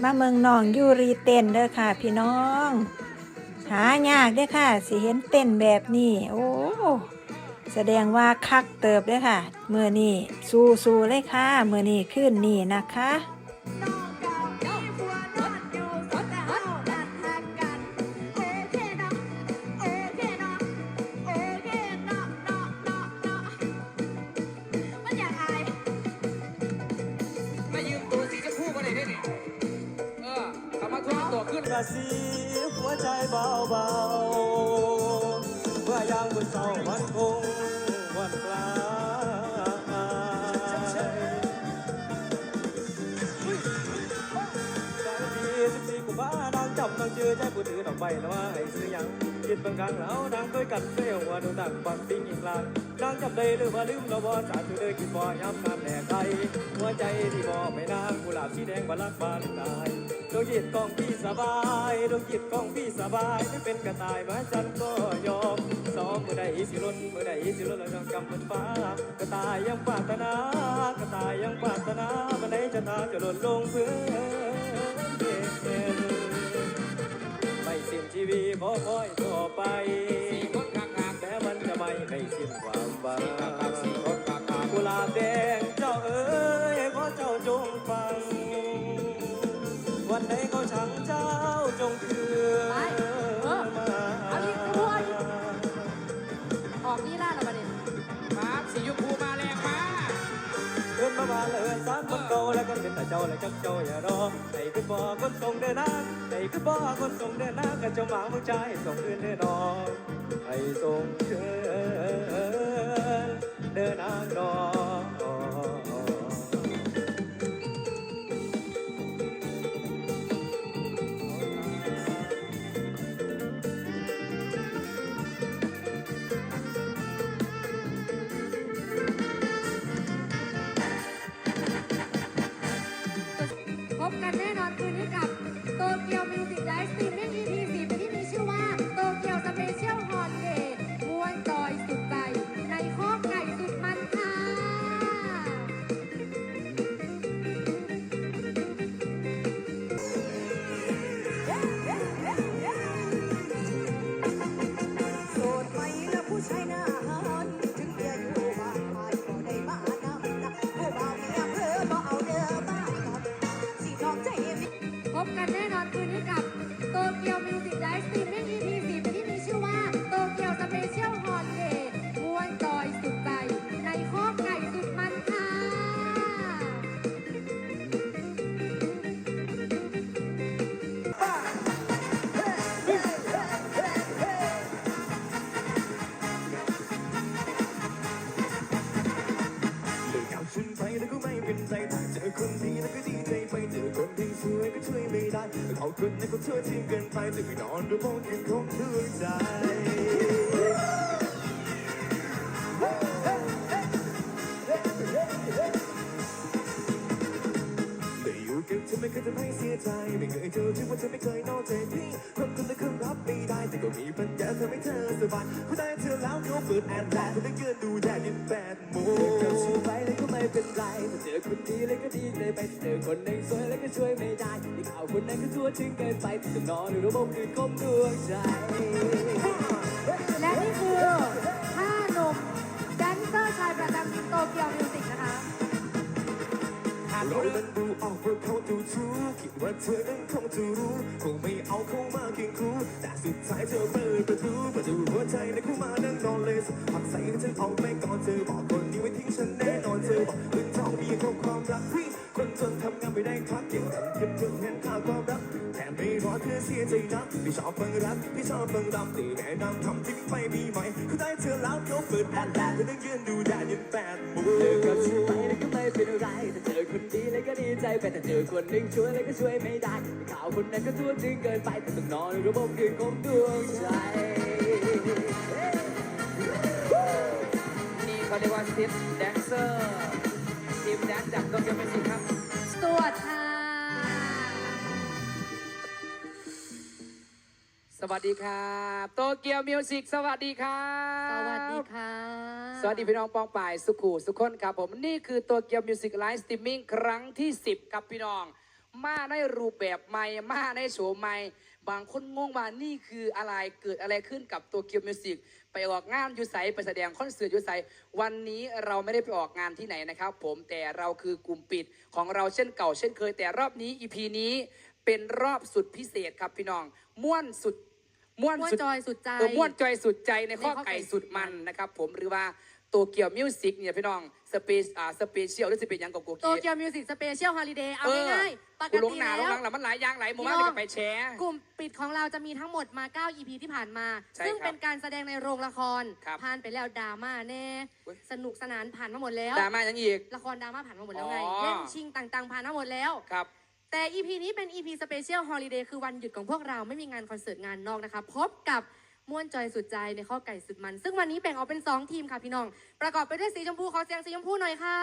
มาเมืองน้องยูรีเต้นเด้อค่ะ พี่น้อง หายากเด้อค่ะ สิเห็นเต้นแบบนี้โอ้แสดงว่าคักเติบเด้อค่ะเมื่อนี้สู้สู้ๆเลยค่ะเมื่อนี้ขึ้นนี่นะคะ สีหัวใจเบาๆเมื่อยามบนเสาวันคงวันกลาสายดีสิบสี่กุมภานางจับนางเจอใจผู้ถือดอกใบแล้วว่าให้ซื้อยัง คิดบางครั้งแล้วนางเคยกัดเซลว่าดูดังปังปิ้งอีกลางนางจำได้หรือว่าลืมเราบ่สาธุเด้อคิดบ่ย้ำนำแน่ใครหัวใจที่บ่ไม่นางกุหลาบสีแดงบาลักบานตายดวงจิตของพี่สบายดวงจิตของพี่สบายไม่เป็นกระต่ายมาฉันก็ยอมสองเมื่อใดสิล้นเมื่อใดสิล้นแล้วน้องกำมันฟ้ากระต่ายยังปรารถนากระต่ายยังปรารถนาวันไหนจะตาจะหล่นลงพื้น ขอคอยต่อไป สี่คนข้างแม้มันจะไม่ไม่สิ้นความหวังๆข้างๆสี่คนข้างกุหลาบแดงเจ้าเอ๋ยขอเจ้าจงฟัง วันไหนก็ช่างเจ้าจงคืน แต่เจ้าและจักเจ้าอย่ารอไอ้คือบ่คนส่งเดินนาไอ้คือบ่คนส่งเดินนากะเจ้าหมามึงใจส่งคืนเดินนอนไอ้ส่งคืนเดินนางนอน เอาคนนั้นก็ช่วยทิ้งเกินไปจะไปนอนดูมองกินของดวงใจได้อยู่กับเธอไม่เคยทำให้เสียใจ ไม่เคยเจอที่ว่าเธอไม่เคยนอกใจพี่คนคนนั้นคือรับไม่ได้ แต่ก็มีปัญญาทำให้เธอสบายเขาได้เธอแล้วเขาเปิดแอนแลนด์เขาได้เกินดูแดดยินแปดโมง ไม่เป็นไรแต่เจอคนดีเลยก็ดีใจไปเจอคนหนึ่งสวยแล้วก็ช่วยไม่ได้ที่ข่าวคนนั้นก็ทั่วถึงเกินไปต้องนอนหรือระบบคืนคมดวงใจและนี่คือห้าหนุ่มแดนเซอร์ชายประจำโตเกียวมิวสิกนะคะเรานั้นดูออกว่าเขาดูถูกคิดว่าเธอนั้นคงจะรู้คงไม่เอาเข้ามาเคียงคู่แต่สุดท้ายเธอเปิดประตูประตูหัวใจในคู่มานั่งนอนเลยสักพักใส่ฉันออกไม่ก่อนเธอบอกคนนี้ไว้ทิ้งฉันแน่นอนเธอบอก เรื่องทองมีของความรักพี่คนจนทำงานไม่ได้พักยังทำเก็บจนเห็นค่าความรักแถมไม่รอเธอเสียใจนะพี่ชอบฟังรักพี่ชอบฟังรำตีแนะนำทำที่ไปมีไหมเขาได้เธอแล้วเขาเปิดแอนแลนด์เธอต้องยืนดูแดดยันแปดโมงเจอกับฉันไปแล้วก็ไม่เป็นไรแต่เจอคนดีแล้วก็ดีใจไปแต่เจอคนหนึ่งช่วยแล้วก็ช่วยไม่ได้ข่าวคนนั้นก็ทั่วถึงเกินไปแต่ต้องนอนระบบคืนของดวงใจนี่เขาเรียกว่าสติปแดนเซอร์ แดนจากโตเกียวมิวสิกครับสวัสดีค่ะ สวัสดีครับโตเกียวมิวสิกสวัสดีครับสวัสดีค่ะ สวัสดีพี่น้องปองป่ายสุขูสุขคนครับผมนี่คือตัวเกียวมิวสิกไลฟ์สตรีมมิ่งครั้งที่ 10 ครับพี่น้อง มาในรูปแบบใหม่มาในโฉมใหม่ บางคนงงว่านี่คืออะไรเกิดอะไรขึ้นกับตัวเกียวมิวสิกไปออกงานอยูไซไปแสดงคอนเสิร์ตอยูไซวันนี้เราไม่ได้ไปออกงานที่ไหนนะครับ ผมแต่เราคือกลุ่มปิดของเราเช่นเก่า เช่นเคยแต่รอบนี้ EP นี้เป็นรอบสุดพิเศษครับพี่น้อง ม่วนสุดม่วนม่วนสุดจอยสุดใจ เออม่วนจอยสุดใจในข้อในข้อไก่ไก่สุดมันนะครับ ผมหรือว่า ตัวเกียวมิวสิกเนี่ยพี่น้องสเปซอ่าสเปเชียลหรือสเปซยังกับโกโตกีเกียวมิวสิกสเปเชียลฮอลิเดย์เอาเออง่ายๆปกกูลงติหนาลแล้งวหลังแล้วมันหลายอย่างหลายหมู่บ้านพี่น้ที่องไปแชร์ กลุ่มปิดของเราจะมีทั้งหมดมา 9 EP ที่ผ่านมา ใช่ซึ่งครับเป็นการแสดงในโรงละคร ครับผ่านไปแล้วดราม่าแน่ เว้ย สนุกสนานผ่านมาหมดแล้ว ดราม่ายังอีก ละครดราม่าผ่านมาหมดแล้วไง อ๋อ เล่นชิงต่างๆ ผ่านมาหมดแล้ว ครับ แต่ EP นี้เป็น EP Special Holiday คือวันหยุดของพวกเราไม่มีงานคอนเสิร์ตงานนอกนะคะ พบกับ ม่วนจอยสุดใจในข้อไก่สุดมัน ซึ่งวันนี้แบ่งออกเป็น 2 ทีมค่ะพี่น้อง ประกอบไปด้วยสีชมพูขอเสียงสีชมพูหน่อยค่ะ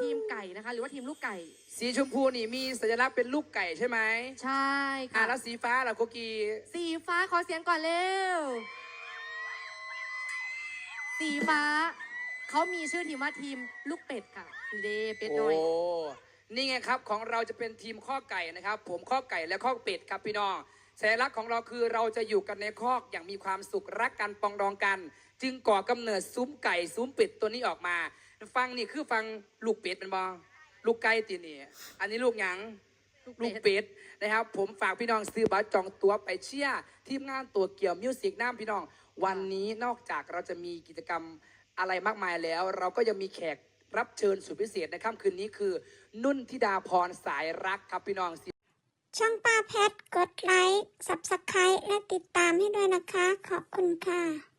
ทีมไก่นะคะ หรือว่าทีมลูกไก่ สีชมพูนี่มีสัญลักษณ์เป็นลูกไก่ใช่ไหมใช่อ่าค่ะแล้วสีฟ้าล่ะโกกีสีฟ้าขอเสียงก่อนเร็ว สีฟ้า เขามีชื่อทีมว่าทีมลูกเป็ดค่ะเดเป็ดโอ้น้อย นี่ไงครับของเราจะเป็นทีมข้อไก่นะครับ ผมข้อไก่และข้อเป็ดครับพี่น้อง สัญลักษณ์ของเราคือเราจะอยู่กันในคอกอย่างมีความสุขรักกันปองดองกัน จึงก่อกำเนิดซุ้มไก่ซุ้มเป็ดตัวนี้ออกมา ฟังนี่คือฟังลูกเป็ดเป็นบอลูกไก่ตีนี่อันนี้ลูกหยังลูกเป็ดนะครับ ผมฝากพี่น้องซื้อบัตรจองตั๋วไปเชียร์ทีมงานตัวเกี่ยวมิวสิกน้ำพี่น้อง วันนี้นอกจากเราจะมีกิจกรรมอะไรมากมายแล้ว เราก็ยังมีแขกรับเชิญสุดพิเศษในค่ำคืนนี้คือ นุ่นธิดาพรสายรักครับพี่น้อง ช่องป้าแพทกดไลค์ s u b สไคร b e และติดตามให้ด้วยนะคะ ขอบคุณค่ะ